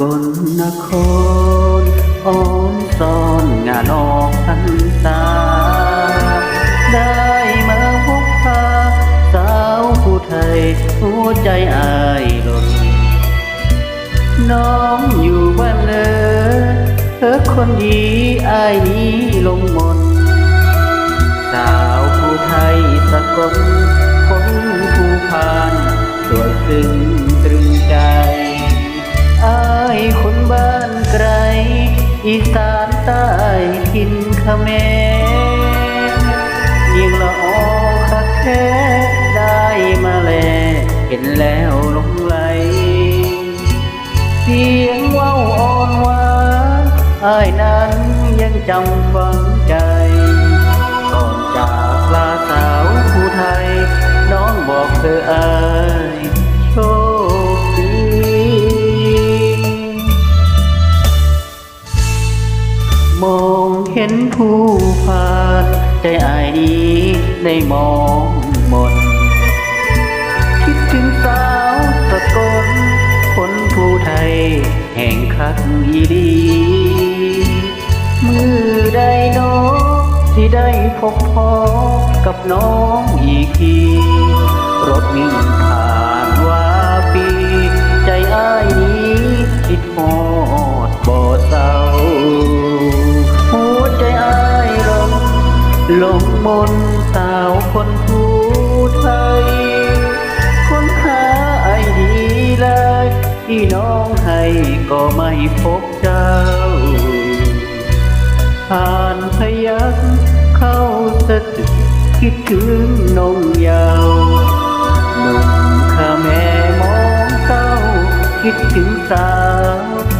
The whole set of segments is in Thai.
ลนครอ่อนซ่อนงานออกพรรษา ได้มาพบพาสาวผู้ไทยหัวใจอายหล่นน้องอยู่บ้านเลยเธอคนดีอายนี้ลงมน สาวผู้ไทยสกลคนผู้พานสวยซึ้ง อีสานใต้ทินเขมรยิ่งละออคักแค่ได้มาแล เห็นแล้วหลงไหล เสียงว้าวอ่อนหวานอายนั้นยังจำฝังใจ ก่อนจากลาสาวผู้ไทย น้องบอกเธอ มองเห็นผู้ผ่านใจอายดีได้มองมน คิดถึงสาวสกลคนผู้ไทย แห่งคักอีดีมือใดโนองที่ได้พบพอกับน้องอีกทีรถวิ่ง ลงมนต์สาวคนผู้ไทย คนหาไอดีเลยที่น้องให้ก็ไม่พบเจ้า ผ่านพยักเข้าสะตึกคิดถึงนงยาวหนุ่มข้าแม่มองเศร้า คิดถึงสาว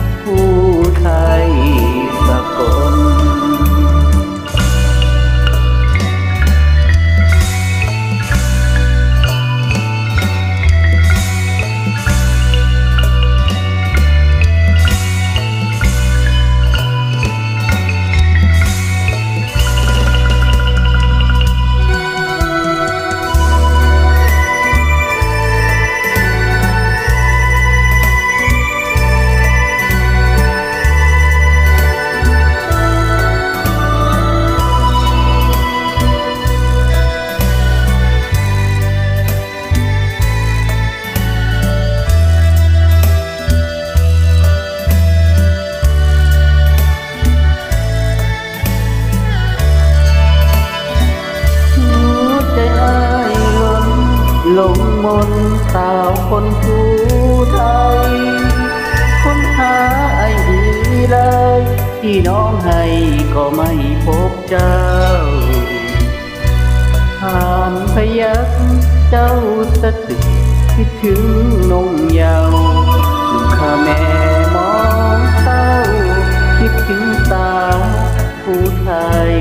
ลงมนต์สาวคนผู้ไทยคนหาไอดีเลยที่น้องให้ก็ไม่พบเจ้าผ่านพยักเจ้าสะตึกคิดถึงนงเยาวลุงข้าแม่มองเศร้าคิดถึงสาวผู้ไทย